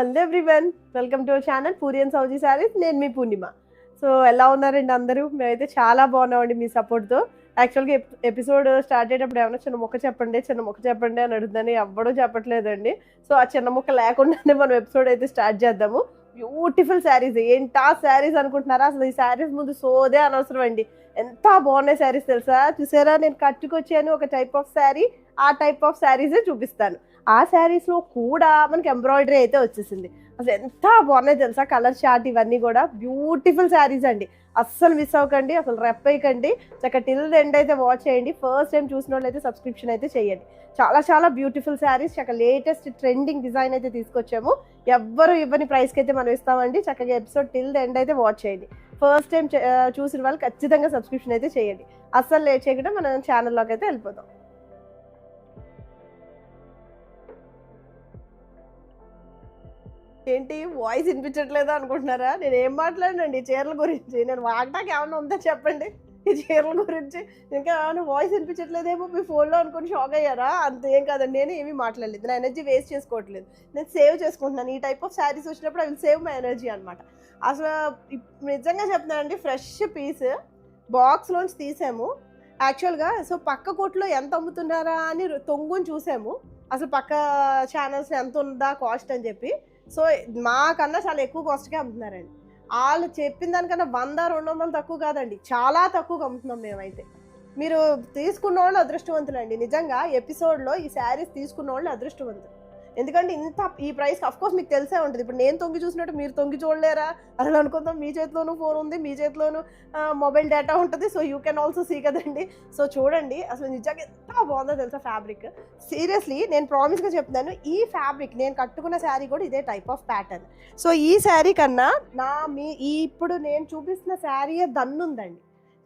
Hello everyone welcome to channel పూరియన్ సౌజీ శారీస్. నేను మీ పూర్ణిమ. So ఎలా ఉన్నారండి అందరూ? మేమైతే చాలా బాగున్నామండి మీ సపోర్ట్తో యాక్చువల్గా ఎపిసోడ్ స్టార్ట్ అయ్యేటప్పుడు ఏమైనా చిన్న మొక్క చెప్పండి చిన్న మొక్క చెప్పండి అని అడుగుతుందని ఎవ్వడూ చెప్పట్లేదండి. సో ఆ చిన్న మొక్క లేకుండానే మనం ఎపిసోడ్ అయితే స్టార్ట్ చేద్దాము. బ్యూటిఫుల్ శారీస్. ఏంటా శారీస్ అనుకుంటున్నారా? అసలు ఈ శారీస్ ముందు సోదే అనవసరం అండి ఎంత బాగున్నాయి శారీస్ తెలుసా? చూసారా? నేను కట్టుకొచ్చాను ఒక టైప్ ఆఫ్ శారీ ఆ టైప్ ఆఫ్ శారీసే చూపిస్తాను. ఆ శారీస్లో కూడా మనకి ఎంబ్రాయిడరీ అయితే వచ్చేసింది. అసలు ఎంత బాగున్నాయి తెలుసా? కలర్ షార్ట్ ఇవన్నీ కూడా. బ్యూటిఫుల్ శారీస్ అండి. అస్సలు మిస్ అవ్వకండి. అసలు రెప్పేయకండి చక్క టిల్ ఎండ్ అయితే వాచ్ చేయండి. ఫస్ట్ టైం చూసిన వాళ్ళు అయితే సబ్స్క్రిప్షన్ అయితే చేయండి. చాలా చాలా బ్యూటిఫుల్ శారీస్ చక్క లేటెస్ట్ ట్రెండింగ్ డిజైన్ అయితే తీసుకొచ్చాము. ఎవ్వరు ఇవ్వని ప్రైస్కి అయితే మనం ఇస్తామండి. చక్కగా ఎపిసోడ్ టిల్ ఎండ్ అయితే వాచ్ చేయండి. ఫస్ట్ టైం చూసిన వాళ్ళు ఖచ్చితంగా సబ్స్క్రిప్షన్ అయితే చేయండి. అస్సలు లేట్ చేయకుండా మనం ఛానల్లోకి అయితే వెళ్ళిపోదాం. ఏంటి వాయిస్ వినిపించట్లేదా అనుకుంటున్నారా? నేను ఏం మాట్లాడినండి చీరల గురించి? నేను వాడటానికి ఏమైనా ఉందో చెప్పండి? ఈ చీరల గురించి? ఇంకా ఏమైనా వాయిస్ వినిపించట్లేదేమో మీ ఫోన్లో అనుకుని షాక్ అయ్యారా? అంత ఏం కాదండి. నేను ఏమీ మాట్లాడలేదు. నా ఎనర్జీ వేస్ట్ చేసుకోవట్లేదు. నేను సేవ్ చేసుకుంటున్నాను. ఈ టైప్ ఆఫ్ శారీస్ వచ్చినప్పుడు అవి సేవ్ మై ఎనర్జీ అనమాట అసలు ఇప్- నిజంగా చెప్తున్నానండి ఫ్రెష్ పీస్ బాక్స్లోంచి తీసాము. యాక్చువల్గా సో పక్క కొట్లో ఎంత అమ్ముతున్నారా అని తొంగుని చూసాము. అసలు పక్క ఛానల్స్ ఎంత ఉందా కాస్ట్ అని చెప్పి. సో మాకన్నా చాలా ఎక్కువ కాస్ట్కే అమ్ముతున్నారండి. వాళ్ళు చెప్పిన దానికన్నా వంద రెండు వందలు తక్కువ కాదండి. చాలా తక్కువగా అమ్ముతున్నాం మేమైతే. మీరు తీసుకున్న వాళ్ళు అదృష్టవంతులండి. నిజంగా ఎపిసోడ్లో ఈ శారీస్ తీసుకున్న వాళ్ళు అదృష్టవంతులు. ఎందుకంటే ఇంత ఈ ప్రైస్ అఫ్ కోర్స్ మీకు తెలిసే ఉంటుంది. ఇప్పుడు నేను తొంగి చూసినట్టు మీరు తొంగి చూడలేరా? అసలు అనుకుందాం మీ చేతిలోనూ ఫోన్ ఉంది మీ చేతిలోనూ మొబైల్ డేటా ఉంటుంది. So you can also see కదండి. సో చూడండి అసలు నిజంగా ఎంత బాగుందో తెలుసా ఫ్యాబ్రిక్ సీరియస్లీ నేను ప్రామిస్గా చెప్తున్నాను ఈ ఫ్యాబ్రిక్ నేను కట్టుకున్న శారీ కూడా ఇదే టైప్ ఆఫ్ ప్యాటర్న్ సో ఈ శారీ కన్నా నా మీ ఈ ఇప్పుడు నేను చూపిస్తున్న శారీ దన్నుందండి.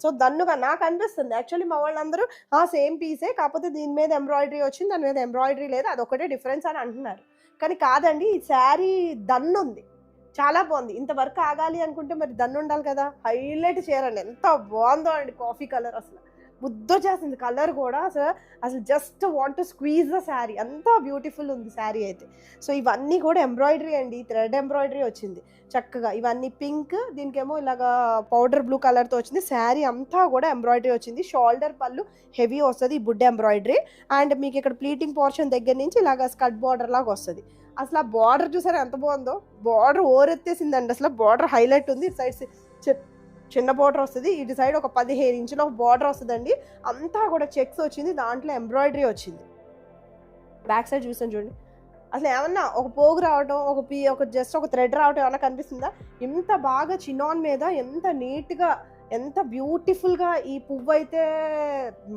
సో దన్నుగా నాకు అనిపిస్తుంది యాక్చువల్లీ మా వాళ్ళందరూ ఆ సేమ్ పీసే కాకపోతే దీని మీద ఎంబ్రాయిడరీ వచ్చింది దాని మీద ఎంబ్రాయిడరీ లేదు అదొకటే డిఫరెన్స్ అని అంటున్నారు. కానీ కాదండి ఈ శారీ దన్ను ఉంది చాలా బాగుంది. ఇంత వర్క్ ఆగాలి అనుకుంటే మరి దన్ను ఉండాలి కదా? హైలైట్ చేయాలండి ఎంత బాగుందో అండి కాఫీ కలర్ అసలు. ముద్ద చేసింది కలర్ కూడా అసలు అసలు just want to squeeze the sari అంతా బ్యూటిఫుల్ ఉంది శారీ అయితే. సో ఇవన్నీ కూడా ఎంబ్రాయిడరీ అండి. థ్రెడ్ ఎంబ్రాయిడరీ వచ్చింది. చక్కగా ఇవన్నీ పింక్ దీనికేమో ఇలాగా పౌడర్ బ్లూ కలర్తో వచ్చింది. శారీ అంతా కూడా ఎంబ్రాయిడరీ వచ్చింది. షోల్డర్ పళ్ళు హెవీ వస్తుంది ఈ బుడ్ ఎంబ్రాయిడరీ అండ్ మీకు ఇక్కడ ప్లీటింగ్ పోర్షన్ దగ్గర నుంచి ఇలాగ స్కట్ బార్డర్ లాగా వస్తుంది. అసలు ఆ బార్డర్ చూసారా ఎంత బాగుందో? బార్డర్ ఓరెత్తేసిందండి. అసలు బార్డర్ హైలైట్ ఉంది. ఇటు సైడ్ చిన్న బార్డర్ వస్తుంది. ఇటు సైడ్ ఒక పదిహేను ఇంచుల బార్డర్ వస్తుందండి. అంతా కూడా చెక్స్ వచ్చింది. దాంట్లో ఎంబ్రాయిడరీ వచ్చింది. బ్యాక్ సైడ్ చూసాను చూడండి. అసలు ఏమన్నా ఒక పోగు రావడం ఒక పీ ఒక జస్ట్ ఒక థ్రెడ్ రావడం ఏమన్నా కనిపిస్తుందా? ఎంత బాగా చినాన్ మీద ఎంత నీట్గా ఎంత బ్యూటిఫుల్గా ఈ పువ్వు అయితే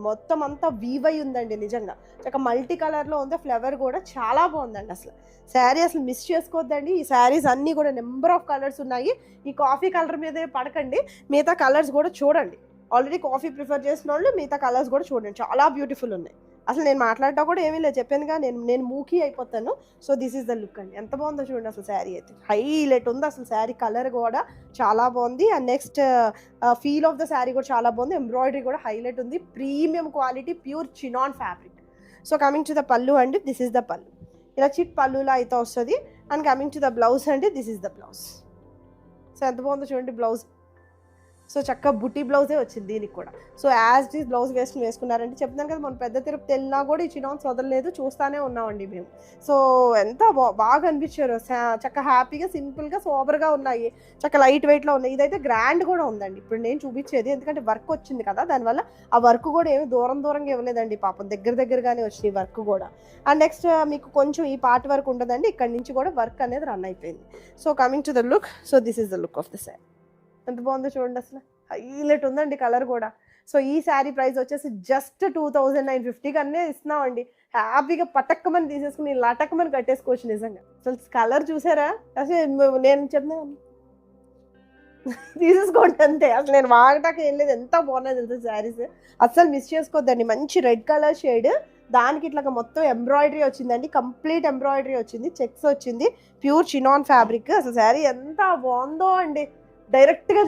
మొత్తం అంతా వీవ్ ఉందండి నిజంగా. ఒక మల్టీ కలర్లో ఉంది ఫ్లవర్ కూడా చాలా బాగుందండి అసలు. శారీ అసలు మిస్ చేసుకోవద్దండి ఈ శారీస్ అన్నీ కూడా నెంబర్ ఆఫ్ కలర్స్ ఉన్నాయి. ఈ కాఫీ కలర్ మీదే పడకండి. మిగతా కలర్స్ కూడా చూడండి. ఆల్రెడీ కాఫీ ప్రిఫర్ చేసిన వాళ్ళు మిగతా కలర్స్ కూడా చూడండి. చాలా బ్యూటిఫుల్ ఉన్నాయి. అసలు నేను మాట్లాడటం కూడా ఏమీ లేదు. చెప్పానుగా నేను నేను మూకీ అయిపోతాను. So this is the look అండి. ఎంత బాగుందో చూడండి అసలు శారీ అయితే. హైలైట్ ఉంది అసలు శారీ కలర్ కూడా చాలా బాగుంది. And next feel of the sari కూడా చాలా బాగుంది. ఎంబ్రాయిడరీ కూడా హైలైట్ ఉంది. Premium quality pure chinon fabric so coming to the pallu అండి దిస్ ఈస్ ద పళ్ళు ఇలా చిట్ పళ్ళులా అయితే వస్తుంది. And coming to the blouse అండి this is the blouse so ఎంత బాగుందో చూడండి బ్లౌజ్ సో చక్కగా బుట్టి బ్లౌజే వచ్చింది దీనికి కూడా. సో యాజ్ డీస్ బ్లౌజ్ వేసుకుని వేసుకున్నారంటే చెప్తున్నాను కదా మన పెద్ద తిరుపతి వెళ్ళినా కూడా ఈ చినాన్స్ వదలలేదు చూస్తూనే ఉన్నామండి మేము. సో ఎంత బా- బాగా అనిపించారు. చక్క హ్యాపీగా సింపుల్గా సోబర్గా ఉన్నాయి. చక్క లైట్ వెయిట్లో ఉన్నాయి. ఇదైతే గ్రాండ్ కూడా ఉందండి. ఇప్పుడు నేను చూపించేది ఎందుకంటే వర్క్ వచ్చింది కదా దానివల్ల ఆ వర్క్ కూడా ఏమి దూరం దూరంగా ఇవ్వలేదండి పాపం. దగ్గర దగ్గరగానే వచ్చింది వర్క్ కూడా. అండ్ నెక్స్ట్ మీకు కొంచెం ఈ పార్ట్ వర్క్ ఉంటుందండి ఇక్కడ నుంచి కూడా వర్క్ అనేది రన్ అయిపోయింది. So coming to the look so this is the look of the sari ఎంత బాగుందో చూడండి అసలు. హైలైట్ ఉందండి కలర్ కూడా. సో ఈ శారీ ప్రైస్ వచ్చేసి జస్ట్ టూ థౌజండ్ నైన్ ఫిఫ్టీకి అన్నీ ఇస్తున్నామండి. హ్యాపీగా పటక్కమని తీసేసుకుని లటక్కమని కట్టేసుకోవచ్చు నిజంగా. అసలు కలర్ చూసారా? అసలు నేను చెప్పినా? తీసేసుకోండి అంతే. అసలు నేను వాగటాక ఏం లేదు. ఎంత బాగున్నాయి తెలుసా శారీస్? అస్సలు మిస్ చేసుకోవద్దండి మంచి రెడ్ కలర్ షేడ్. దానికి ఇట్లా మొత్తం ఎంబ్రాయిడరీ వచ్చిందండి. కంప్లీట్ ఎంబ్రాయిడరీ వచ్చింది. చెక్స్ వచ్చింది. Pure chinon fabric. అసలు శారీ ఎంత బాగుందో అండి. డైరెక్ట్గా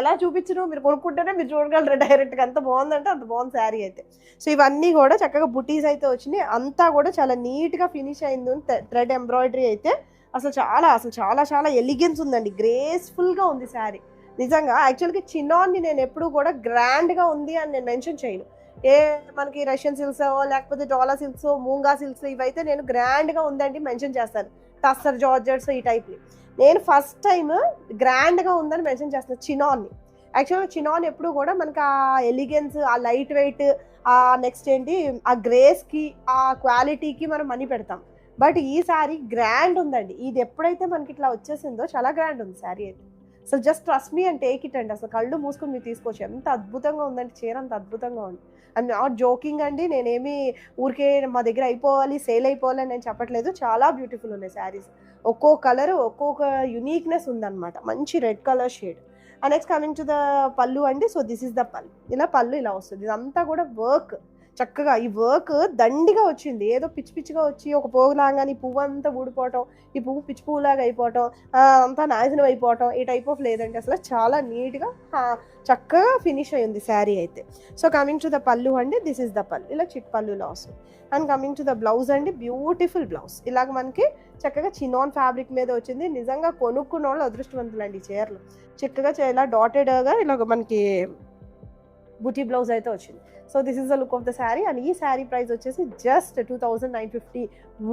ఎలా చూపించను మీరు కొనుక్కుంటేనే మీరు చూడగలరు డైరెక్ట్గా. ఎంత బాగుందంటే అంత బాగుంది శారీ అయితే. సో ఇవన్నీ కూడా చక్కగా బుటీస్ అయితే వచ్చినాయి. అంతా కూడా చాలా నీట్గా ఫినిష్ అయింది థ్రెడ్ ఎంబ్రాయిడరీ అయితే అసలు చాలా అసలు చాలా చాలా ఎలిగెన్స్ ఉందండి. గ్రేస్ఫుల్గా ఉంది శారీ. నిజంగా యాక్చువల్గా చిన్నాన్ని నేను ఎప్పుడు కూడా గ్రాండ్గా ఉంది అని నేను మెన్షన్ చేయను. ఏ మనకి రష్యన్ సిల్క్స్ లేకపోతే డోలా సిల్క్స్ మూంగా సిల్క్స్ ఇవైతే నేను గ్రాండ్గా ఉందండి మెన్షన్ చేస్తాను. టస్సర్ జార్జెట్స్ ఈ టైప్ని నేను ఫస్ట్ టైం గ్రాండ్గా ఉందని మెన్షన్ చేస్తున్నాను చినాన్ని యాక్చువల్గా చినాన్ ఎప్పుడు కూడా మనకి ఆ ఎలిగెన్స్ ఆ లైట్ వెయిట్ ఆ నెక్స్ట్ ఏంటి ఆ గ్రేస్కి ఆ క్వాలిటీకి మనం మనీ పెడతాం. బట్ ఈ గ్రాండ్ ఉందండి. ఇది ఎప్పుడైతే మనకి ఇట్లా వచ్చేసిందో చాలా గ్రాండ్ ఉంది శారీ అయితే. అసలు just trust me and take it అండి. అసలు కళ్ళు మూసుకొని మీరు తీసుకోవచ్చు. ఎంత అద్భుతంగా ఉందండి. చీర అంత అద్భుతంగా ఉంది. అండ్ నాట్ జోకింగ్ అండి. నేనేమి ఊరికే మా దగ్గర అయిపోవాలి సేల్ అయిపోవాలి అని నేను చెప్పట్లేదు. చాలా బ్యూటిఫుల్ ఉన్నాయి శారీస్. ఒక్కో కలర్ ఒక్కొక్క యునీక్నెస్ ఉందన్నమాట. మంచి red colour shade. And next coming to the pallu అండి. So this is the pallu. ఇలా పళ్ళు ఇలా వస్తుంది. ఇదంతా కూడా వర్క్. చక్కగా ఈ వర్క్ దండిగా వచ్చింది. ఏదో పిచ్చి పిచ్చిగా వచ్చి ఒక పోగులాగానే ఈ పువ్వు అంతా ఊడిపోవటం ఈ పువ్వు పిచ్చి పువ్వులాగా అయిపోవటం అంతా నాశనం అయిపోవటం ఈ టైప్ ఆఫ్ లేదండి. అసలు చాలా నీట్గా చక్కగా ఫినిష్ అయ్యింది శారీ అయితే. సో కమింగ్ టు ద పళ్ళు అండి దిస్ ఇస్ ద పళ్ళు. ఇలా చిట్ పళ్ళులో వస్తుంది and coming to the blouse అండి బ్యూటిఫుల్ బ్లౌజ్ ఇలాగ మనకి చక్కగా చినాన్ ఫ్యాబ్రిక్ మీద వచ్చింది. నిజంగా కొనుక్కున్న వాళ్ళు అదృష్టవంతులండి ఈ చీరలు. చక్కగా చే- ఇలా డాటెడ్గా ఇలాగ మనకి బుటీ బ్లౌజ్ అయితే వచ్చింది. So this is the look of the sari and ఈ శారీ ప్రైస్ వచ్చేసి just two thousand nine fifty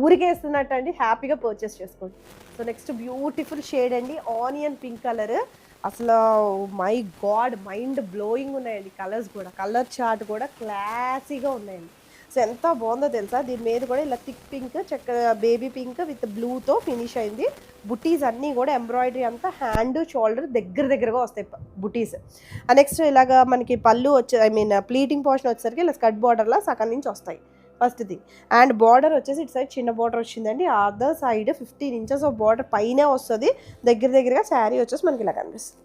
ఊరికే ఇస్తున్నట్టు అండి హ్యాపీగా పర్చేస్ చేసుకోండి. సో నెక్స్ట్ బ్యూటిఫుల్ షేడ్ అండి ఆనియన్ పింక్ కలర్ అసలు మై గాడ్ మైండ్ బ్లోయింగ్ ఉన్నాయండి కలర్స్ కూడా. కలర్ చార్ట్ కూడా క్లాసీగా ఉన్నాయండి. సో ఎంత బాగుందో తెలుసా? దీని మీద కూడా ఇలా థిక్ పింక్ చక్క బేబీ పింక్ విత్ బ్లూతో ఫినిష్ అయింది. బుటీస్ అన్నీ కూడా ఎంబ్రాయిడరీ అంతా హ్యాండ్ షోల్డర్ దగ్గర దగ్గరగా వస్తాయి బుటీస్. నెక్స్ట్ ఇలాగా మనకి పళ్ళు వచ్చే ఐ మీన్ ప్లీటింగ్ పోర్షన్ వచ్చేసరికి ఇలా స్కట్ బార్డర్లా సగం నుంచి వస్తాయి ఫస్ట్ థింగ్ అండ్ బార్డర్ వచ్చేసి ఇటు సైడ్ చిన్న బార్డర్ వచ్చిందండి. Other side fifteen inches of border పైన వస్తుంది. దగ్గర దగ్గరగా శారీ వచ్చేసి మనకి ఇలా కనిపిస్తుంది.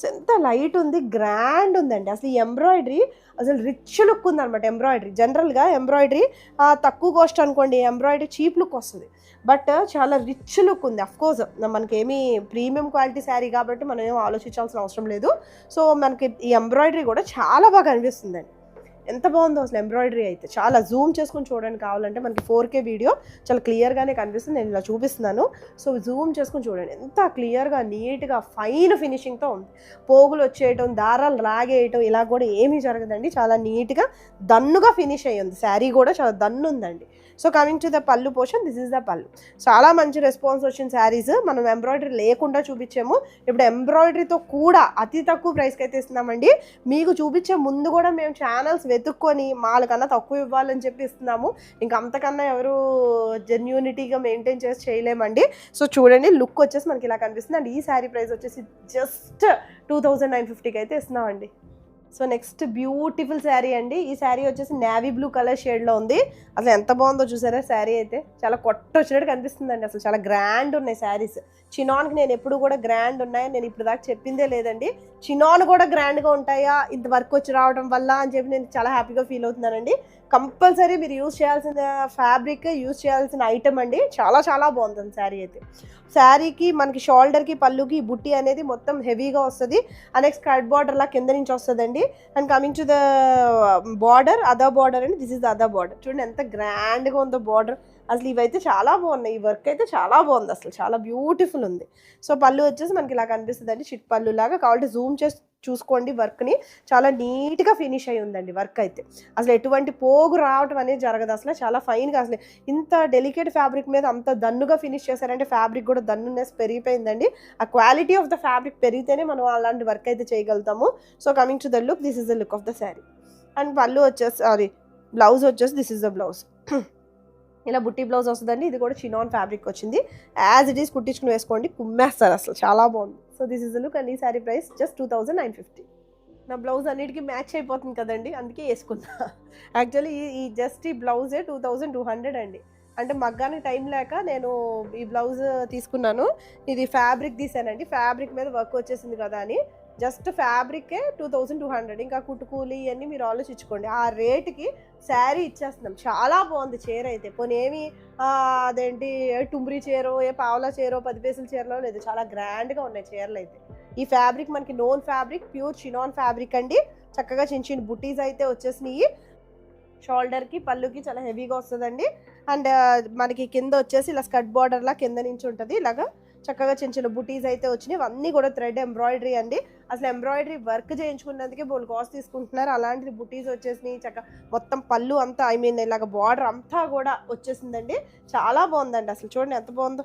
సో ఎంత లైట్ ఉంది గ్రాండ్ ఉందండి. అసలు ఎంబ్రాయిడరీ అసలు రిచ్ లుక్ ఉందన్నమాట ఎంబ్రాయిడరీ. జనరల్గా ఎంబ్రాయిడరీ తక్కువ కాస్ట్ అనుకోండి ఎంబ్రాయిడరీ చీప్ లుక్ వస్తుంది. బట్ చాలా రిచ్ లుక్ ఉంది. అఫ్కోర్స్ మనకేమి ప్రీమియం క్వాలిటీ శారీ కాబట్టి మనం ఏం ఆలోచించాల్సిన అవసరం లేదు. సో మనకి ఈ ఎంబ్రాయిడరీ కూడా చాలా బాగా అనిపిస్తుందండి ఎంత బాగుందో అసలు ఎంబ్రాయిడరీ అయితే. చాలా జూమ్ చేసుకొని చూడండి కావాలంటే మనకి ఫోర్ కే వీడియో చాలా క్లియర్గానే కనిపిస్తుంది. నేను ఇలా చూపిస్తున్నాను. సో జూమ్ చేసుకొని చూడండి. ఎంత క్లియర్గా నీట్గా ఫైన్ ఫినిషింగ్తో ఉంది. పోగులు వచ్చేయటం దారాలు లాగేయటం ఇలా కూడా ఏమీ జరగదండి. చాలా నీట్గా దన్నుగా ఫినిష్ అయ్యింది శారీ కూడా చాలా దన్ను ఉందండి. సో కమింగ్ టు ద పళ్ళు portion this is the pallu. చాలా మంచి రెస్పాన్స్ వచ్చిన శారీస్. మనం ఎంబ్రాయిడరీ లేకుండా చూపించాము. ఇప్పుడు ఎంబ్రాయిడరీతో కూడా అతి తక్కువ ప్రైస్కి అయితే ఇస్తున్నామండి. మీకు చూపించే ముందు కూడా మేము ఛానల్స్ వెతుక్కొని వాళ్ళకన్నా తక్కువ ఇవ్వాలని చెప్పి ఇస్తున్నాము. ఇంకా అంతకన్నా ఎవరు జెన్యూనిటీగా మెయింటైన్ చేసి చేయలేమండి. సో చూడండి లుక్ వచ్చేసి మనకి ఇలా కనిపిస్తుంది. అండ్ ఈ శారీ ప్రైస్ వచ్చేసి జస్ట్ టూ థౌజండ్ నైన్ ఫిఫ్టీకి అయితే ఇస్తున్నామండి. సో నెక్స్ట్ బ్యూటిఫుల్ శారీ అండి. ఈ శారీ వచ్చేసి నేవీ బ్లూ కలర్ షేడ్లో ఉంది. అసలు ఎంత బాగుందో చూసారా? శారీ అయితే చాలా కొట్ట వచ్చినట్టు కనిపిస్తుందండి. అసలు చాలా గ్రాండ్ ఉన్నాయి శారీస్. చినాన్కి నేను ఎప్పుడు కూడా గ్రాండ్ ఉన్నాయని నేను ఇప్పుడు దాకా చెప్పిందే లేదండి. చినాన్ కూడా గ్రాండ్గా ఉంటాయా? ఇంత వర్క్ వచ్చి రావడం వల్ల అని చెప్పి నేను చాలా హ్యాపీగా ఫీల్ అవుతున్నానండి. కంపల్సరీ మీరు యూజ్ చేయాల్సిన ఫ్యాబ్రిక్ యూజ్ చేయాల్సిన ఐటమ్ అండి. చాలా చాలా బాగుంటుంది శారీ అయితే. శారీకి మనకి షోల్డర్కి పళ్ళుకి బుట్టి అనేది మొత్తం హెవీగా వస్తుంది. ఆ నెక్స్ట్ కట్ బార్డర్ లా కింద నుంచి వస్తుందండి. And coming to the border other border అండి. This is the other border చూడండి ఎంత గ్రాండ్గా ఉందో బార్డర్ అసలు ఇవైతే చాలా బాగున్నాయి. ఈ వర్క్ అయితే చాలా బాగుంది అసలు. చాలా బ్యూటిఫుల్ ఉంది. సో పళ్ళు వచ్చేసి మనకి ఇలా కనిపిస్తుంది అండి చిట్ పళ్ళు లాగా కాబట్టి జూమ్ చేసి చూసుకోండి వర్క్ని చాలా నీట్గా ఫినిష్ అయి ఉందండి వర్క్ అయితే. అసలు ఎటువంటి పోగు రావటం అనేది జరగదు అసలు. చాలా ఫైన్గా అసలు ఇంత డెలికేట్ ఫ్యాబ్రిక్ మీద అంత దన్నుగా ఫినిష్ చేశారంటే ఫ్యాబ్రిక్ కూడా దన్నునెస్ పెరిగిపోయిందండి. ఆ క్వాలిటీ ఆఫ్ ద ఫ్యాబ్రిక్ పెరిగితేనే మనం అలాంటి వర్క్ అయితే చేయగలుగుతాము. So coming to the look this is the look of the sari and pallu వచ్చేసి సారీ బ్లౌజ్ వచ్చేసి దిస్ ఇస్ ద బ్లౌజ్ ఇలా బుట్టి బ్లౌజ్ వస్తుందండి. ఇది కూడా చినాన్ ఫ్యాబ్రిక్ వచ్చింది. యాజ్ ఇట్ ఈస్ కుట్టించుకుని వేసుకోండి. కుమ్మేస్తారు అసలు. చాలా బాగుంది. So this is look and ఈ sari price just two thousand nine fifty నా బ్లౌజ్ అన్నిటికీ మ్యాచ్ అయిపోతుంది కదండి. అందుకే వేసుకున్నా. యాక్చువల్లీ ఈ జస్ట్ ఈ బ్లౌజే టూ థౌజండ్ టూ హండ్రెడ్ అండి. అంటే మగ్గానికి టైం లేక నేను ఈ బ్లౌజ్ తీసుకున్నాను. ఇది ఫ్యాబ్రిక్ తీసానండి. ఫ్యాబ్రిక్ మీద వర్క్ వచ్చేసింది కదా అని. జస్ట్ ఫ్యాబ్రికే టూ థౌజండ్ టూ హండ్రెడ్ ఇంకా కుట్టుకూలి ఇవన్నీ మీరు ఆలోచించుకోండి. ఆ రేటుకి శారీ ఇచ్చేస్తున్నాం. చాలా బాగుంది చీర అయితే. పోనీ ఏమి అదేంటి ఏ టుంబ్రీ చీరో ఏ పావలా చీరో పది పైసల చీరలో లేదు. చాలా గ్రాండ్గా ఉన్నాయి చీరలు అయితే. ఈ ఫ్యాబ్రిక్ మనకి known fabric pure chinon fabric అండి. చక్కగా చిన్న చిన్న బుటీస్ అయితే వచ్చేసినాయి. షోల్డర్కి పళ్ళుకి చాలా హెవీగా వస్తుందండి. అండ్ మనకి కింద వచ్చేసి ఇలా స్కర్ట్ బార్డర్లా కింద నుంచి ఉంటుంది. ఇలాగా చక్కగా చిన్న చిన్న బుటీస్ అయితే వచ్చినాయి. అన్నీ కూడా థ్రెడ్ ఎంబ్రాయిడరీ అండి. అసలు ఎంబ్రాయిడరీ వర్క్ చేయించుకున్నందుకే బోల్ కాస్ట్ తీసుకుంటున్నారు. అలాంటిది బుటీస్ వచ్చేసినాయి. చక్క మొత్తం పళ్ళు అంతా ఐ మీన్ ఇలాగ బార్డర్ అంతా కూడా వచ్చేసిందండి. చాలా బాగుందండి. అసలు చూడండి ఎంత బాగుందో.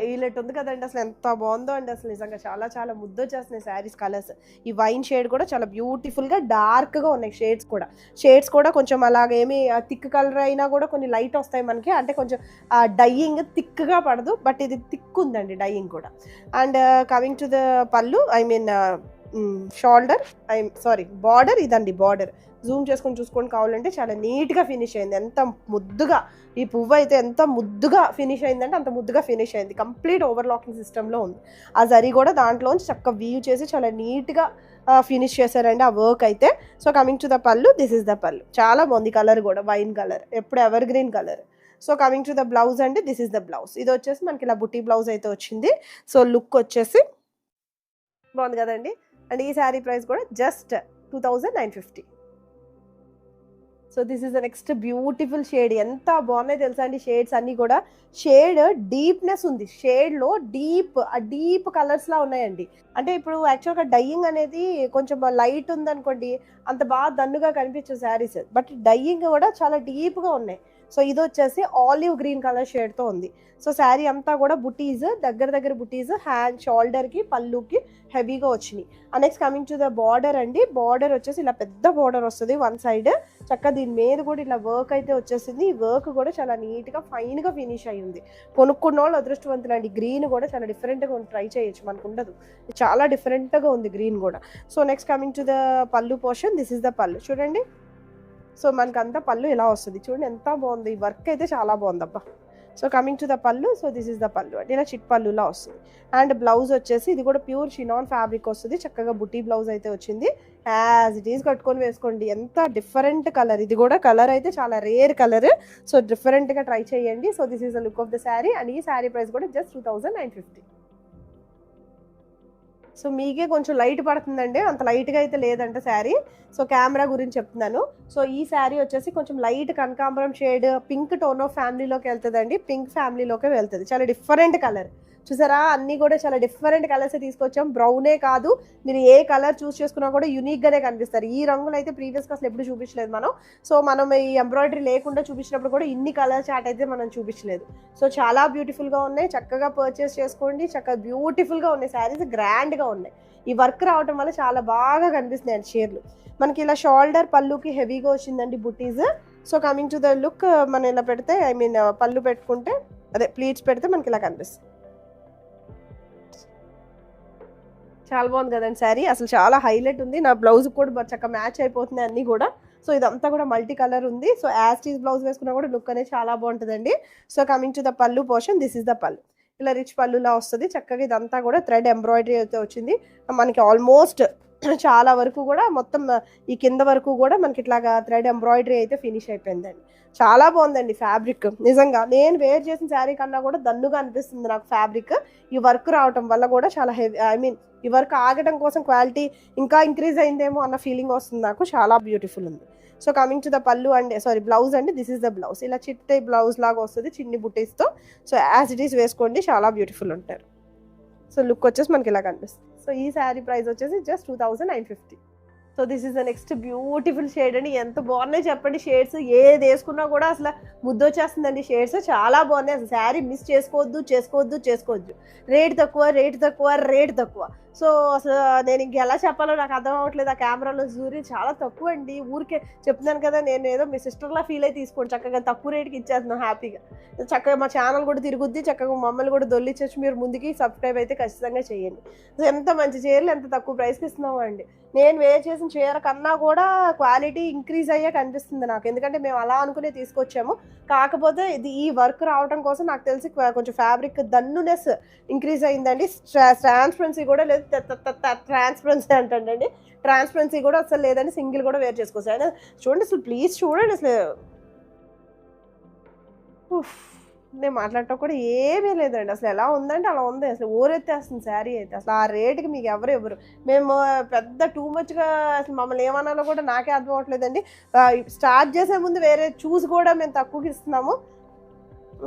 హైలైట్ ఉంది కదండి. అసలు ఎంత బాగుందో అండి అసలు నిజంగా. చాలా చాలా ముద్దు వచ్చేస్తున్నాయి శారీస్ కలర్స్ ఈ వైన్ షేడ్ కూడా చాలా బ్యూటిఫుల్గా డార్క్గా ఉన్నాయి షేడ్స్ కూడా. షేడ్స్ కూడా కొంచెం అలాగేమి థిక్ కలర్ అయినా కూడా కొన్ని లైట్ వస్తాయి మనకి. అంటే కొంచెం డయ్యింగ్ థిక్గా పడదు బట్ ఇది థిక్ ఉందండి డయ్యింగ్ కూడా. And coming to the pallu I mean uh, shoulder I sorry border ఇదండి బార్డర్. జూమ్ చేసుకొని చూసుకొని కావాలంటే చాలా నీట్గా ఫినిష్ అయింది. ఎంత ముద్దుగా ఈ పువ్వు అయితే ఎంత ముద్దుగా ఫినిష్ అయిందంటే అంత ముద్దుగా ఫినిష్ అయింది. కంప్లీట్ ఓవర్లాకింగ్ సిస్టంలో ఉంది. ఆ జరీ కూడా దాంట్లోంచి చక్కగా వ్యూ చేసి చాలా నీట్గా ఫినిష్ చేశారండి ఆ వర్క్ అయితే. So coming to the pallu this is the pallu. చాలా బాగుంది కలర్ కూడా వైన్ కలర్. ఎప్పుడు evergreen colour. So coming to the blouse అండి దిస్ ఇస్ ద బ్లౌజ్ ఇది వచ్చేసి మనకి ఇలా బుట్టి బ్లౌజ్ అయితే వచ్చింది. సో లుక్ వచ్చేసి బాగుంది కదండి. అండ్ ఈ శారీ ప్రైస్ కూడా just two thousand nine fifty so this is the next beautiful shade ఎంత బాగున్నాయి తెలుసా అండి షేడ్స్ అన్నీ కూడా? షేడ్ డీప్నెస్ ఉంది. షేడ్లో డీప్ ఆ డీప్ కలర్స్లా ఉన్నాయండి. అంటే ఇప్పుడు యాక్చువల్గా డయ్యింగ్ అనేది కొంచెం లైట్ ఉందనుకోండి అంత బాగా దన్నుగా కనిపించే శారీస్ బట్ డయ్యింగ్ కూడా చాలా డీప్గా ఉన్నాయి. సో ఇది వచ్చేసి ఆలివ్ గ్రీన్ కలర్ షేడ్తో ఉంది. సో శారీ అంతా కూడా బుటీస్ దగ్గర దగ్గర బుటీస్ హ్యాండ్ షోల్డర్కి పళ్ళుకి హెవీగా వచ్చినాయి. Next coming to the border అండి. బార్డర్ వచ్చేసి ఇలా పెద్ద బార్డర్ వస్తుంది వన్ సైడ్. చక్కగా దీని మీద కూడా ఇలా వర్క్ అయితే వచ్చేసింది. ఈ వర్క్ కూడా చాలా నీట్గా ఫైన్గా ఫినిష్ అయి ఉంది. కొనుక్కున్న వాళ్ళు అదృష్టవంతులు అండి. గ్రీన్ కూడా చాలా డిఫరెంట్గా ట్రై చేయొచ్చు. మనకు ఉండదు. చాలా డిఫరెంట్గా ఉంది గ్రీన్ కూడా. So next coming to the pallu portion this is the pallu. చూడండి. సో మనకు పళ్ళు ఇలా వస్తుంది. చూడండి ఎంత బాగుంది. ఈ వర్క్ అయితే చాలా బాగుందబ్బా. So coming to the pallu so this is the pallu. అంటే ఇలా చిట్ పళ్ళులా వస్తుంది. అండ్ బ్లౌజ్ వచ్చేసి ఇది కూడా ప్యూర్ షినాన్ ఫ్యాబ్రిక్ వస్తుంది. చక్కగా బుటీ బ్లౌజ్ అయితే వచ్చింది. యాజ్ ఇట్ ఈస్ కట్టుకొని వేసుకోండి. ఎంత డిఫరెంట్ కలర్ ఇది కూడా కలర్ అయితే చాలా రేర్ కలర్ సో డిఫరెంట్గా ట్రై చేయండి. So this is the look of the sari and ఈ శారీ ప్రైస్ కూడా just two thousand nine fifty so మీకే కొంచెం లైట్ పడుతుందండి. అంత లైట్గా అయితే లేదంట శారీ. సో కెమెరా గురించి చెప్తున్నాను. సో ఈ శారీ వచ్చేసి కొంచెం లైట్ కనకాంబరం షేడ్ పింక్ టోన్ ఆఫ్ ఫ్యామిలీలోకి వెళ్తుందండి. పింక్ ఫ్యామిలీలోకి వెళ్తుంది. చాలా డిఫరెంట్ కలర్. చూసారా? అన్నీ కూడా చాలా డిఫరెంట్ కలర్స్ తీసుకొచ్చాం. బ్రౌనే కాదు మీరు ఏ కలర్ చూస్ చేసుకున్నా కూడా యూనిక్గానే కనిపిస్తారు. ఈ రంగులు అయితే ప్రీవియస్గా అసలు ఎప్పుడు చూపించలేదు మనం. సో మనం ఈ ఎంబ్రాయిడరీ లేకుండా చూపించినప్పుడు కూడా ఇన్ని కలర్ చాట్ అయితే మనం చూపించలేదు. సో చాలా బ్యూటిఫుల్గా ఉన్నాయి. చక్కగా పర్చేస్ చేసుకోండి. చక్కగా బ్యూటిఫుల్గా ఉన్నాయి. శారీస్ గ్రాండ్గా ఉన్నాయి. ఈ వర్క్ రావటం వల్ల చాలా బాగా కనిపిస్తున్నాయి అండి చీరలు. మనకి ఇలా షోల్డర్ పళ్ళుకి హెవీగా వచ్చిందండి బుటీస్. So coming to the look మనం ఇలా పెడితే ఐ మీన్ పళ్ళు పెట్టుకుంటే అదే ప్లీట్స్ పెడితే మనకి ఇలా కనిపిస్తుంది. చాలా బాగుంది కదండి శారీ. అసలు చాలా హైలైట్ ఉంది. నా బ్లౌజ్ కూడా చక్కగా మ్యాచ్ అయిపోతున్నాయి అన్నీ కూడా. సో ఇదంతా కూడా మల్టీ కలర్ ఉంది. So as it is blouse వేసుకున్నా కూడా లుక్ అనేది చాలా బాగుంటుందండి. So coming to the pallu portion this is the pallu. ఇలా రిచ్ పళ్ళులా వస్తుంది. చక్కగా ఇదంతా కూడా థ్రెడ్ ఎంబ్రాయిడరీ అయితే వచ్చింది. మనకి ఆల్మోస్ట్ చాలా వరకు కూడా మొత్తం ఈ కింద వరకు కూడా మనకి ఇట్లాగా థ్రెడ్ ఎంబ్రాయిడరీ అయితే ఫినిష్ అయిపోయిందండి. చాలా బాగుందండి ఫ్యాబ్రిక్. నిజంగా నేను వేర్ చేసిన శారీ కన్నా కూడా దన్నుగా అనిపిస్తుంది నాకు ఫ్యాబ్రిక్. ఈ వర్క్ రావటం వల్ల కూడా చాలా హెవీ ఐ మీన్ ఈ వర్క్ ఆగటం కోసం క్వాలిటీ ఇంకా ఇంక్రీజ్ అయిందేమో అన్న ఫీలింగ్ వస్తుంది నాకు. చాలా బ్యూటిఫుల్ ఉంది. సో కమింగ్ టు ద పళ్ళు అండి సారీ బ్లౌజ్ అండి దిస్ ఇస్ ద బ్లౌజ్. ఇలా చిట్టే బ్లౌజ్ లాగా వస్తుంది చిన్ని బుటీస్తో. సో యాజ్ ఇట్ ఈస్ వేసుకోండి చాలా బ్యూటిఫుల్ ఉంటారు. సో లుక్ వచ్చేసి మనకి ఇలా కనిపిస్తుంది. సో ఈ శారీ ప్రైస్ వచ్చేసి just two thousand nine fifty so this is the next beautiful shade అండి. ఎంత బాగున్నాయి చెప్పండి షేడ్స్ ఏది వేసుకున్నా కూడా అసలు ముద్దు వచ్చేస్తుందండి. షేడ్స్ చాలా బాగున్నాయి. అసలు శారీ మిస్ చేసుకోవద్దు చేసుకోవద్దు చేసుకోవద్దు. రేట్ తక్కువ రేట్ తక్కువ రేట్ తక్కువ. సో అసలు నేను ఇంక ఎలా చెప్పాలో నాకు అర్థం అవ్వట్లేదు. ఆ కెమెరాలో జూరి చాలా తక్కువ అండి ఊరికే చెప్తున్నాను కదా నేను ఏదో మీ సిస్టర్లా ఫీల్ అయ్యి తీసుకోండి. చక్కగా తక్కువ రేట్కి ఇచ్చేస్తున్నాను హ్యాపీగా. చక్కగా మా ఛానల్ కూడా తిరుగుద్ది. చక్కగా మమ్మల్ని కూడా దొల్లిచ్చేసి మీరు ముందుకి సబ్స్క్రైబ్ అయితే ఖచ్చితంగా చేయండి. సో ఎంత మంచి చీరలు ఎంత తక్కువ ప్రైస్కి ఇస్తున్నాము అండి నేను వేర్ చేసిన చీర కన్నా కూడా క్వాలిటీ ఇంక్రీజ్ అయ్యే కనిపిస్తుంది నాకు. ఎందుకంటే మేము అలా అనుకునే తీసుకొచ్చాము. కాకపోతే ఇది ఈ వర్క్ రావడం కోసం నాకు తెలిసి కొంచెం ఫ్యాబ్రిక్ దన్నునెస్ ఇంక్రీజ్ అయిందండి. ట్రాన్స్పరెన్సీ కూడా లేదు. ట్రాన్స్పరెన్సీ అంటండి ట్రాన్స్పరెన్సీ కూడా అసలు లేదండి సింగిల్ కూడా వేర్ చేసుకోవచ్చు అయినా చూడండి అసలు ప్లీజ్ చూడండి అసలు. నేను మాట్లాడటం కూడా ఏమీ లేదండి. అసలు ఎలా ఉందంటే అలా ఉంది. అసలు ఊరెత్తేస్తుంది శారీ అయితే. అసలు ఆ రేటుకి మీకు ఎవరు ఇవ్వరు. మేము పెద్ద టూ మచ్గా అసలు మమ్మల్ని ఏమనాలో కూడా నాకే అర్థం అవ్వట్లేదండి. స్టార్ట్ చేసే ముందు వేరే చూసి కూడా మేము తక్కువకి ఇస్తున్నాము.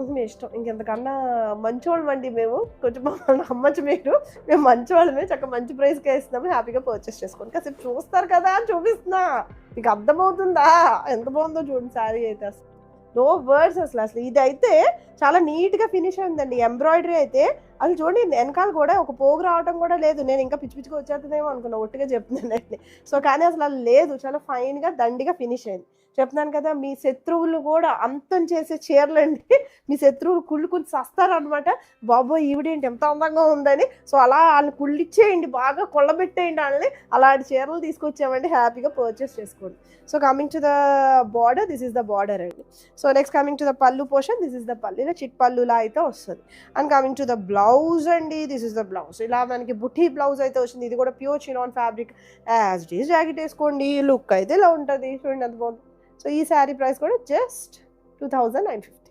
మీ ఇష్టం. ఇంకెంతకన్నా మంచోళ్ళం అండి మేము. కొంచెం మమ్మల్ని నమ్మచ్చు మీరు. మేము మంచివాళ్ళమే చక్కగా మంచి ప్రైస్కే ఇస్తున్నాము. హ్యాపీగా పర్చేస్ చేసుకోండి. కాసేపు చూస్తారు కదా అని చూపిస్తున్నా. మీకు అర్థమవుతుందా? ఎంత బాగుందో చూడండి శారీ అయితే అసలు. నో వర్డ్స్ అసలు. అసలు ఇది అయితే చాలా నీట్గా ఫినిష్ అయిందండి. ఎంబ్రాయిడరీ అయితే అసలు చూడండి వెనకాల కూడా ఒక పోగు రావడం కూడా లేదు. నేను ఇంకా పిచ్చి పిచ్చిగా వచ్చేస్తుందేమో అనుకున్నా ఒట్టిగా చెప్తున్నానండి సో కానీ అసలు అది లేదు. చాలా ఫైన్గా దండిగా ఫినిష్ అయింది. చెప్తున్నాను కదా మీ శత్రువులు కూడా అంతం చేసే చీరలు అండి. మీ శత్రువులు కుళ్ళు కుళ్ళు సస్తారనమాట బాబో ఈవిడేంటి ఎంత అందంగా ఉందని. సో అలా వాళ్ళు కుళ్ళిచ్చేయండి బాగా కుళ్ళబెట్టేయండి వాళ్ళని. అలాంటి చీరలు తీసుకొచ్చామండి. హ్యాపీగా పర్చేస్ చేసుకోండి. So coming to the border this is the border అండి. So next coming to the pallu portion this is the pallu. ఇలా చిట్ పళ్ళులా అయితే వస్తుంది. And coming to the blouse అండి దిస్ ఇస్ ద బ్లౌజ్ ఇలా మనకి బుట్టి బ్లౌజ్ అయితే వచ్చింది. ఇది కూడా pure chinon fabric as these jacket వేసుకోండి. లుక్ అయితే ఇలా ఉంటుంది. చూడండి అంత బాగుంది. సో ఈ శారీ ప్రైస్ కూడా just two thousand nine fifty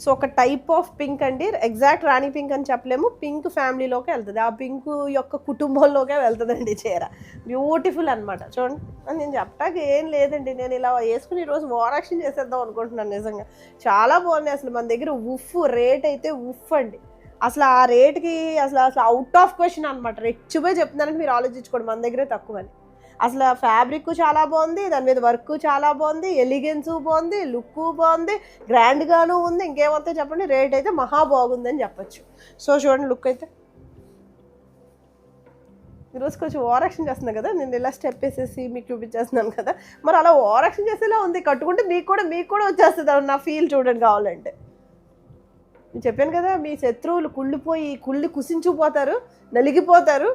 so ఒక టైప్ ఆఫ్ పింక్ అండి. ఎగ్జాక్ట్ రాణి పింక్ అని చెప్పలేము. పింక్ ఫ్యామిలీలోకి వెళ్తుంది. ఆ పింక్ యొక్క కుటుంబంలోకే వెళ్తుందండి చీర. బ్యూటిఫుల్ అనమాట చూడండి. అని నేను చెప్పటానికి ఏం లేదండి. నేను ఇలా వేసుకుని ఈరోజు వారాక్షన్ చేసేద్దాం అనుకుంటున్నాను నిజంగా. చాలా బాగుంది అసలు. మన దగ్గర ఉఫ్ రేట్ అయితే ఉఫ్ అండి. అసలు ఆ రేట్కి అసలు అసలు అవుట్ ఆఫ్ క్వశ్చన్ అనమాట రెచ్చిపోయి చెప్తున్నానంటే మీరు ఆలోచించుకోండి. మన దగ్గరే తక్కువ అని. అసలు ఫ్యాబ్రిక్ చాలా బాగుంది దాని మీద వర్క్ చాలా బాగుంది ఎలిగెన్స్ బాగుంది లుక్ బాగుంది గ్రాండ్గాను ఉంది. ఇంకేమంతా చెప్పండి రేట్ అయితే మహా బాగుందని చెప్పొచ్చు. సో చూడండి లుక్ అయితే. ఈరోజు కొంచెం ఓవరాక్షన్ చేస్తున్నాను కదా నేను ఇలా స్టెప్ వేసేసి మీకు చూపించేస్తున్నాను కదా. మరి అలా ఓవరాక్షన్ చేసేలా ఉంది కట్టుకుంటే మీకు కూడా మీకు కూడా వచ్చేస్తుంది నా ఫీల్ చూడండి కావాలంటే. నేను చెప్పాను కదా మీ శత్రువులు కుళ్ళిపోయి కుళ్ళి కుసించిపోతారు నలిగిపోతారు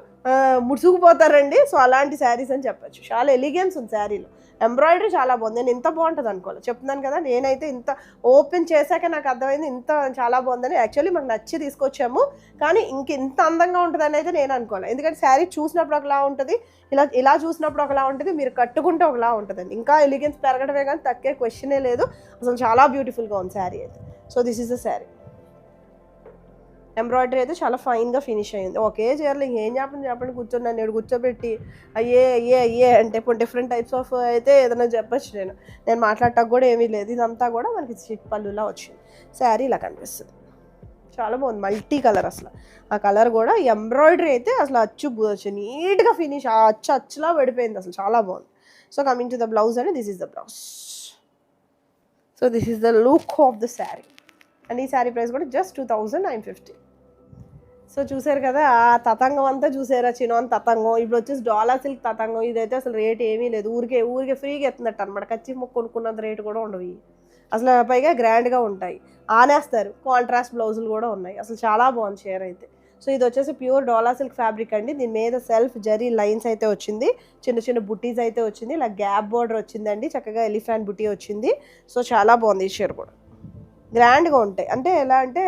ముడుచుకుపోతారండి. సో అలాంటి శారీస్ అని చెప్పొచ్చు. చాలా ఎలిగెన్స్ ఉంది శారీలో. ఎంబ్రాయిడరీ చాలా బాగుంది. నేను ఇంత బాగుంటుంది అనుకోవాలి చెప్తున్నాను కదా నేనైతే ఇంత ఓపెన్ చేశాక నాకు అర్థమైంది. ఇంత చాలా బాగుందని యాక్చువల్లీ మాకు నచ్చి తీసుకొచ్చాము. కానీ ఇంక ఇంత అందంగా ఉంటుందని అయితే నేను అనుకోవాలి ఎందుకంటే శారీ చూసినప్పుడు ఒకలా ఉంటుంది. ఇలా ఇలా చూసినప్పుడు ఒకలా ఉంటుంది. మీరు కట్టుకుంటే ఒకలా ఉంటుందండి. ఇంకా ఎలిగెన్స్ పెరగడమే కానీ తక్కే క్వశ్చనే లేదు. అసలు చాలా బ్యూటిఫుల్గా ఉంది శారీ అయితే. So this is a sari embroidery అయితే చాలా ఫైన్గా ఫినిష్ అయింది. ఒకే చీరలు ఏం చెప్పండి చెప్పండి కూర్చున్నాను ఇక్కడ కూర్చోబెట్టి అయ్యే అయ్యే అయ్యే అంటే ఇప్పుడు డిఫరెంట్ టైప్స్ ఆఫ్ అయితే ఏదైనా చెప్పచ్చు నేను. నేను మాట్లాడటానికి కూడా ఏమీ లేదు. ఇదంతా కూడా మనకి చిట్ పళ్ళులా వచ్చింది. శారీ ఇలా కనిపిస్తుంది. చాలా బాగుంది. మల్టీ కలర్ అసలు. ఆ కలర్ కూడా ఎంబ్రాయిడరీ అయితే అసలు అచ్చు వచ్చి నీట్గా ఫినిష్ ఆ అచ్చు అచ్చులా పడిపోయింది అసలు. చాలా బాగుంది. So coming to the blouse and. This is the blouse so this is the look of the sari and ఈ శారీ ప్రైస్ కూడా just two thousand nine fifty. So చూసారు కదా ఆ తతంగం అంతా చూసారా? చినోన్ తతంగం ఇప్పుడు వచ్చేసి డాలా సిల్క్ తతంగం ఇదైతే అసలు రేట్ ఏమీ లేదు. ఊరికే ఊరికే ఫ్రీగా ఎత్తుందట అనమాట కచ్చి ముక్కు కొనుక్కున్నంత రేటు కూడా ఉండవు అసలు పైగా గ్రాండ్గా ఉంటాయి. ఆనేస్తారు. కాంట్రాస్ట్ బ్లౌజులు కూడా ఉన్నాయి. అసలు చాలా బాగుంది చీర అయితే. సో ఇది వచ్చేసి ప్యూర్ డోలా సిల్క్ ఫ్యాబ్రిక్ అండి. దీని మీద సెల్ఫ్ జరీ లైన్స్ అయితే వచ్చింది. చిన్న చిన్న బుట్టీస్ అయితే వచ్చింది. ఇలా గ్యాప్ బోర్డర్ వచ్చిందండి. చక్కగా ఎలిఫాంట్ బుటీ వచ్చింది. సో చాలా బాగుంది ఈ చీర కూడా. గ్రాండ్గా ఉంటాయి. అంటే ఎలా అంటే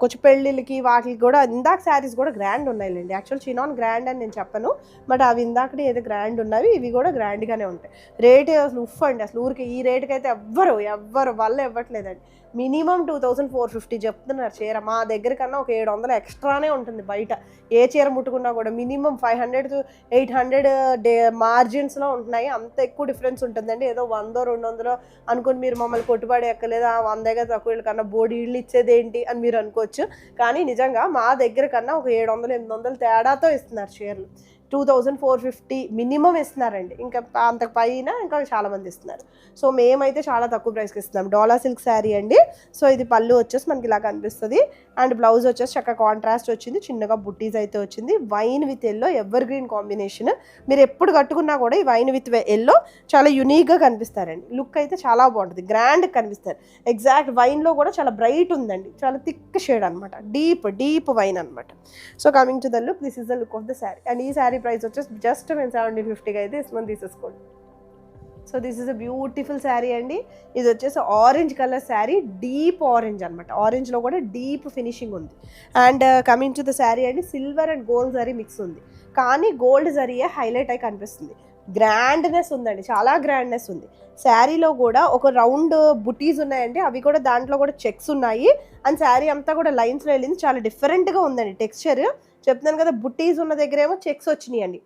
కొంచెం పెళ్ళిళ్ళకి వాటికి కూడా ఇందాక శారీస్ కూడా గ్రాండ్ ఉన్నాయిలేండి. యాక్చువల్ చినాన్ గ్రాండ్ అని నేను చెప్పను. బట్ అవి ఇందాకటి ఏదో గ్రాండ్ ఉన్నవి ఇవి కూడా గ్రాండ్గానే ఉంటాయి. రేట్ అసలు ఉఫ్ అండి. అసలు ఊరికి ఈ రేటుకి అయితే ఎవ్వరు ఎవ్వరు వల్ల ఇవ్వట్లేదండి. Minimum two thousand four fifty చెప్తున్నారు చీర. మా దగ్గర కన్నా ఒక ఏడు వందలు ఎక్స్ట్రానే ఉంటుంది బయట. ఏ చీర ముట్టుకున్నా కూడా minimum five hundred to eight hundred day మార్జిన్స్లో ఉంటున్నాయి. అంత ఎక్కువ డిఫరెన్స్ ఉంటుందండి. ఏదో వందో రెండు వందలో అనుకుని మీరు మమ్మల్ని కొట్టుబడి ఎక్కలేదు? ఆ వందేగా తక్కువ కన్నా బోడి ఇళ్ళు ఇచ్చేది ఏంటి అని మీరు అనుకోవచ్చు. కానీ నిజంగా మా దగ్గర కన్నా ఒక ఏడు వందలు ఎనిమిది వందలు తేడాతో ఇస్తున్నారు చీరలు. Two thousand four fifty minimum ఇస్తున్నారండి. ఇంకా అంత పైన ఇంకా చాలామంది ఇస్తున్నారు. సో మేమైతే చాలా తక్కువ ప్రైస్కి ఇస్తున్నాం. డోలా సిల్క్ శారీ అండి. సో ఇది పళ్ళు వచ్చేసి మనకి ఇలా కనిపిస్తుంది. అండ్ బ్లౌజ్ వచ్చేసి చక్కగా కాంట్రాస్ట్ వచ్చింది చిన్నగా బుట్టీస్ అయితే వచ్చింది. Wine with yellow evergreen combination మీరు ఎప్పుడు కట్టుకున్నా కూడా ఈ వైన్ విత్ ఎల్లో చాలా యునీక్గా కనిపిస్తారండి. లుక్ అయితే చాలా బాగుంటుంది. గ్రాండ్ కనిపిస్తారు. ఎగ్జాక్ట్ వైన్లో కూడా చాలా బ్రైట్ ఉందండి. చాలా థిక్ షేడ్ అనమాట డీప్ డీప్ వైన్ అనమాట so coming to the look this is the look of the sari and ఈ శారీ ప్రైస్ వచ్చేసి జస్ట్ మేము సెవెంటీన్ ఫిఫ్టీగా అయితే ఇస్తున్నాం తీసేసుకోండి. So this is a beautiful sari అండి. ఇది వచ్చేసి orange colour sari deep orange అనమాట ఆరెంజ్లో కూడా డీప్ ఫినిషింగ్ ఉంది. And coming to the sari అండి silver and gold zari mix ఉంది. కానీ గోల్డ్ జరీయే హైలైట్ అయి కనిపిస్తుంది. గ్రాండ్నెస్ ఉందండి. చాలా గ్రాండ్నెస్ ఉంది. శారీలో కూడా ఒక రౌండ్ బుటీస్ ఉన్నాయండి. అవి కూడా దాంట్లో కూడా చెక్స్ ఉన్నాయి. అండ్ శారీ అంతా కూడా లైన్స్లో వెళ్ళింది. చాలా డిఫరెంట్గా ఉందండి. టెక్స్చర్ చెప్తున్నాను కదా బుటీస్ ఉన్న దగ్గర ఏమో చెక్స్ వచ్చినాయండి.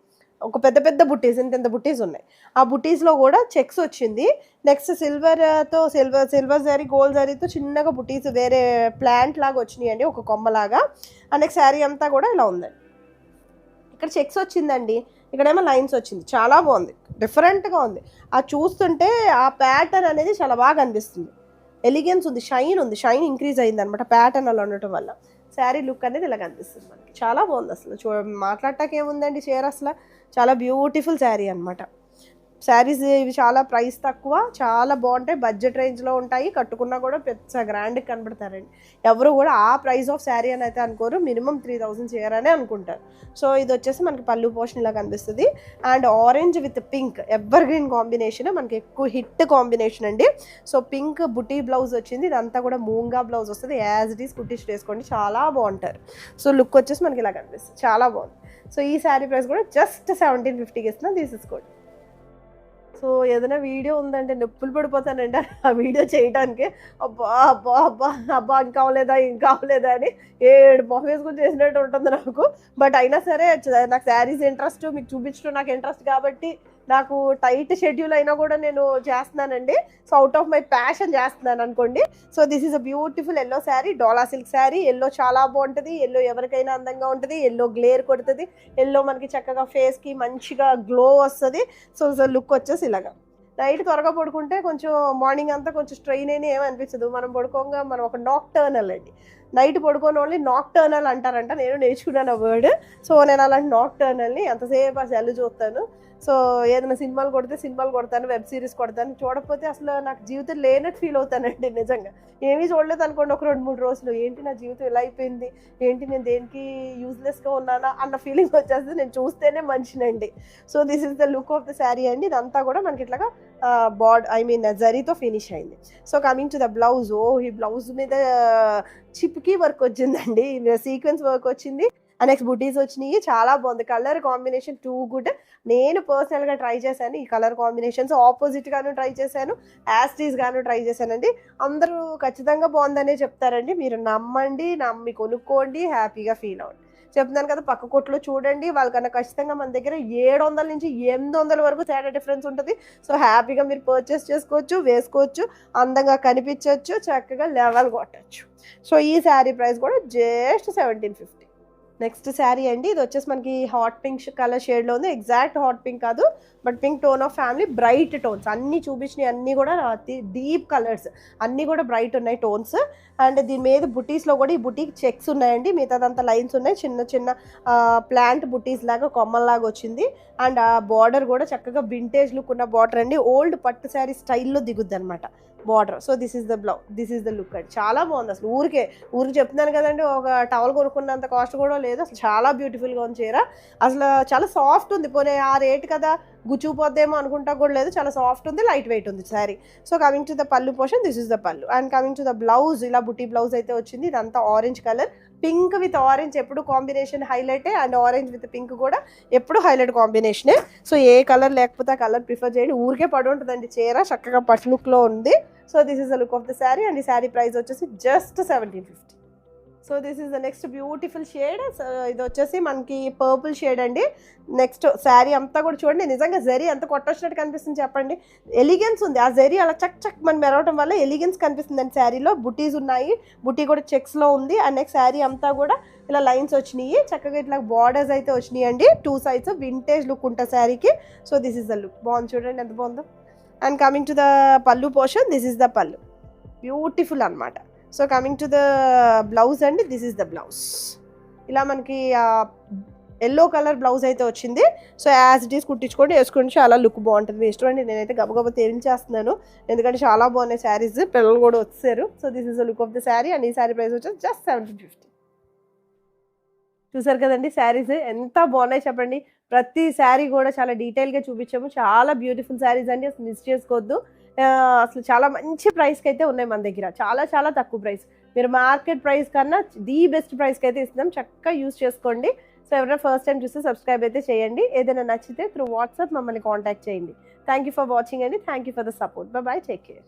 ఒక పెద్ద పెద్ద బుట్టీస్ ఇంత ఇంత బుట్టీస్ ఉన్నాయి. ఆ బుట్టీస్లో కూడా చెక్స్ వచ్చింది. నెక్స్ట్ సిల్వర్తో సిల్వర్ సిల్వర్ జరీ గోల్డ్ జరీతో చిన్నగా బుట్టీస్ వేరే ప్లాంట్ లాగా వచ్చినాయండి ఒక కొమ్మలాగా. ఆ నెక్స్ట్ శారీ అంతా కూడా ఇలా ఉందండి. ఇక్కడ చెక్స్ వచ్చిందండి. ఇక్కడేమో లైన్స్ వచ్చింది. చాలా బాగుంది. డిఫరెంట్గా ఉంది. ఆ చూస్తుంటే ఆ ప్యాటర్న్ అనేది చాలా బాగా అనిపిస్తుంది. ఎలిగెన్స్ ఉంది షైన్ ఉంది. షైన్ ఇంక్రీజ్ అయింది అనమాట ప్యాటర్న్ అలా ఉండటం వల్ల. శారీ లుక్ అనేది ఇలా కనిపిస్తుంది మనకి. చాలా బాగుంది అసలు. చూ మాట్లాడటానికి ఏముందండి చీర అసలు? చాలా బ్యూటిఫుల్ శారీ అనమాట శారీస్ ఇవి చాలా ప్రైస్ తక్కువ చాలా బాగుంటాయి బడ్జెట్ రేంజ్లో ఉంటాయి కట్టుకున్నా కూడా పెద్ద గ్రాండ్కి కనబడతారండి. ఎవరు కూడా ఆ ప్రైస్ ఆఫ్ శారీ అని అయితే అనుకోరు మినిమం త్రీ థౌసండ్ చేయరనే అనుకుంటారు. సో ఇది వచ్చేసి మనకి పళ్ళు పోషన్ ఇలా కనిపిస్తుంది. And orange with pink evergreen combination మనకి ఎక్కువ హిట్ కాంబినేషన్ అండి. సో పింక్ బుటీ బ్లౌజ్ వచ్చింది ఇదంతా కూడా మూంగా బ్లౌజ్ వస్తుంది యాజ్ ఇట్ ఈస్ కుట్టించి వేసుకోండి చాలా బాగుంటారు. సో లుక్ వచ్చేసి మనకి ఇలా కనిపిస్తుంది చాలా బాగుంది. సో ఈ శారీ ప్రైస్ కూడా జస్ట్ సెవెంటీన్ ఫిఫ్టీకి ఇస్తున్నా తీసేసుకోండి సో ఏదైనా వీడియో ఉందంటే నొప్పులు పడిపోతానండి ఆ వీడియో చేయడానికి అబ్బా అబ్బా అబ్బా అబ్బా ఇంకా అవ్వలేదా ఇంకా అవ్వలేదా అని ఏడు మొహం వేసుకుని చేసినట్టు ఉంటుంది నాకు. బట్ అయినా సరే నాకు శారీస్ ఇంట్రెస్ట్ మీకు చూపించడం నాకు ఇంట్రెస్ట్ కాబట్టి నాకు టైట్ షెడ్యూల్ అయినా కూడా నేను చేస్తున్నానండి. So out of my passion చేస్తున్నాను అనుకోండి. So this is a beautiful yellow sari dola silk sari yellow చాలా బాగుంటుంది. ఎల్లో ఎవరికైనా అందంగా ఉంటుంది. ఎల్లో గ్లేర్ కొడుతుంది. ఎల్లో మనకి చక్కగా ఫేస్కి మంచిగా గ్లో వస్తుంది. సో సో లుక్ వచ్చేసి ఇలాగా. నైట్ త్వరగా పడుకుంటే కొంచెం మార్నింగ్ అంతా కొంచెం స్ట్రెయిన్ అయినా ఏమనిపించదు మనం పడుకోగా మనం ఒక నాక్టర్నల్ అండి. నైట్ పడుకోని ఓన్లీ నాక్ టర్నల్ అంటారంట. నేను నేర్చుకున్నాను ఆ వర్డ్ సో నేను అలాంటి నాక్ టర్నల్ని ఎంతసేపు ఆ సెల్ చూస్తాను. సో ఏదైనా సినిమాలు కొడితే సినిమాలు కొడతాను వెబ్ సిరీస్ కొడతాను. చూడకపోతే అసలు నాకు జీవితం లేనట్టు ఫీల్ అవుతానండి నిజంగా. ఏమీ చూడలేదు అనుకోండి ఒక రెండు మూడు రోజులు. ఏంటి నా జీవితం ఇలా అయిపోయింది? ఏంటి నేను దేనికి యూజ్లెస్గా ఉన్నానా? అన్న ఫీలింగ్ వచ్చేస్తే నేను చూస్తేనే మనిషినండి. So this is the look of the sari అండి. ఇదంతా కూడా మనకి ఇట్లాగా బాడ్ ఐ మీన్ జరీతో ఫినిష్ అయింది. So coming to the blouse ఓ ఈ బ్లౌజ్ మీద చిప్కి వర్క్ వచ్చిందండి. సీక్వెన్స్ వర్క్ వచ్చింది. నెక్స్ట్ బుటీస్ వచ్చినాయి. చాలా బాగుంది. కలర్ కాంబినేషన్ టూ గుడ్ నేను పర్సనల్గా ట్రై చేశాను ఈ కలర్ కాంబినేషన్స్ ఆపోజిట్గాను ట్రై చేశాను. యాస్టీస్గాను ట్రై చేశానండి. అందరూ ఖచ్చితంగా బాగుందనే చెప్తారండి. మీరు నమ్మండి నమ్మి కొనుక్కోండి. హ్యాపీగా ఫీల్ అవ్వండి చెప్తున్నాను కదా పక్క కొట్లో చూడండి వాళ్ళకన్నా ఖచ్చితంగా మన దగ్గర ఏడు వందల నుంచి ఎనిమిది వందల వరకు తేడా డిఫరెన్స్ ఉంటుంది. సో హ్యాపీగా మీరు పర్చేస్ చేసుకోవచ్చు వేసుకోవచ్చు అందంగా కనిపించవచ్చు చక్కగా లెవెల్ కొట్టచ్చు. సో ఈ శారీ ప్రైస్ కూడా just seventeen fifty next sari అండి. ఇది వచ్చేసి మనకి హాట్ పింక్ కలర్ షేడ్లో ఉంది. ఎగ్జాక్ట్ హాట్ పింక్ కాదు but pink tone of family bright tones. అన్నీ చూపించినవి అన్నీ కూడా డీప్ కలర్స్. అన్నీ కూడా బ్రైట్ ఉన్నాయి టోన్స్. అండ్ దీని మీద బుటీస్లో కూడా ఈ బుటీకి చెక్స్ ఉన్నాయండి. మిగతాదంతా లైన్స్ ఉన్నాయి. చిన్న చిన్న ప్లాంట్ బుటీస్ లాగా కొమ్మల్లాగా వచ్చింది. అండ్ ఆ బార్డర్ కూడా చక్కగా వింటేజ్ లుక్ ఉన్న బార్డర్ అండి. ఓల్డ్ పట్టు శారీ స్టైల్లో దిగుద్ది అనమాట border so this is the blouse this is the look అండి చాలా బాగుంది అసలు. ఊరికే ఊరికి చెప్తున్నాను కదండి ఒక టవల్ కొనుక్కున్నంత కాస్ట్ కూడా లేదు. అసలు చాలా బ్యూటిఫుల్గా ఉంది చీర. అసలు చాలా సాఫ్ట్ ఉంది. పోనీ ఆ రేట్ కదా గుచ్చిపోద్దేమో అనుకుంటా కూడా లేదు. చాలా సాఫ్ట్ ఉంది లైట్ వెయిట్ ఉంది sari so coming to the pallu portion this is the pallu. And coming to the blouse ఇలా బుట్టి బ్లౌజ్ అయితే వచ్చింది. ఇదంతా orange colour pink with orange ఎప్పుడు కాంబినేషన్ హైలైటే అండ్ ఆరెంజ్ విత్ పింక్ కూడా ఎప్పుడు హైలైట్ కాంబినేషనే సో ఏ కలర్ లేకపోతే ఆ కలర్ ప్రిఫర్ చేయండి. ఊరికే పడి ఉంటుందండి చీర. చక్కగా పట్ లుక్లో ఉంది. So this is the look of the sari and ఈ శారీ ప్రైస్ వచ్చేసి just seventeen fifty so this is the next beautiful shade ఇది వచ్చేసి మనకి పర్పుల్ షేడ్ అండి. నెక్స్ట్ శారీ అంతా కూడా చూడండి. నిజంగా జరీ ఎంత కొట్టొచ్చినట్టు కనిపిస్తుంది చెప్పండి. ఎలిగెన్స్ ఉంది. ఆ జరీ అలా చక్ చక్ మనం మెరవటం వల్ల ఎలిగెన్స్ కనిపిస్తుంది అండి శారీలో బుటీస్ ఉన్నాయి. బుటీ కూడా చెక్స్లో ఉంది. అండ్ నెక్స్ట్ శారీ అంతా కూడా ఇలా లైన్స్ వచ్చినాయి. చక్కగా ఇట్లా బార్డర్స్ అయితే వచ్చినాయి అండి టూ సైడ్స్ వింటేజ్ లుక్ ఉంటుంది శారీకి so this is the look బాగుంది చూడండి. ఎంత బాగుందో. And coming to the pallu portion this is the pallu beautiful అనమాట so coming to the blouse అండి దిస్ ఇస్ ద బ్లౌజ్ ఇలా మనకి ఎల్లో కలర్ బ్లౌజ్ అయితే వచ్చింది. సో యాజ్ ఇట్ ఈస్ కుట్టించుకోండి వేసుకోండి. చాలా లుక్ బాగుంటుంది. మీ ఇష్టం అండి నేనైతే గబగబ తేలించేస్తున్నాను ఎందుకంటే చాలా బాగున్నాయి శారీస్ పిల్లలు కూడా వచ్చారు so this is the look of the sari and ఈ శారీ ప్రైస్ వచ్చేసి జస్ట్ సెవెంటీ ఫిఫ్టీ చూసారు కదండి శారీస్ ఎంత బాగున్నాయి చెప్పండి. ప్రతి శారీ కూడా చాలా డీటెయిల్గా చూపించాము. చాలా బ్యూటిఫుల్ శారీస్ అండి. అసలు మిస్ చేసుకోవద్దు. అసలు చాలా మంచి ప్రైస్కి అయితే ఉన్నాయి మన దగ్గర. చాలా చాలా తక్కువ ప్రైస్. మీరు మార్కెట్ ప్రైస్ కన్నా ది బెస్ట్ ప్రైస్కి అయితే ఇస్తున్నాం. చక్కగా యూస్ చేసుకోండి. సో ఎవరైనా ఫస్ట్ టైం చూస్తే సబ్స్క్రైబ్ అయితే చేయండి. ఏదైనా నచ్చితే త్రూ వాట్సాప్ మమ్మల్ని కాంటాక్ట్ చేయండి. థ్యాంక్ యూ ఫర్ వాచింగ్ అండి. Thank you for the support. Bye take care.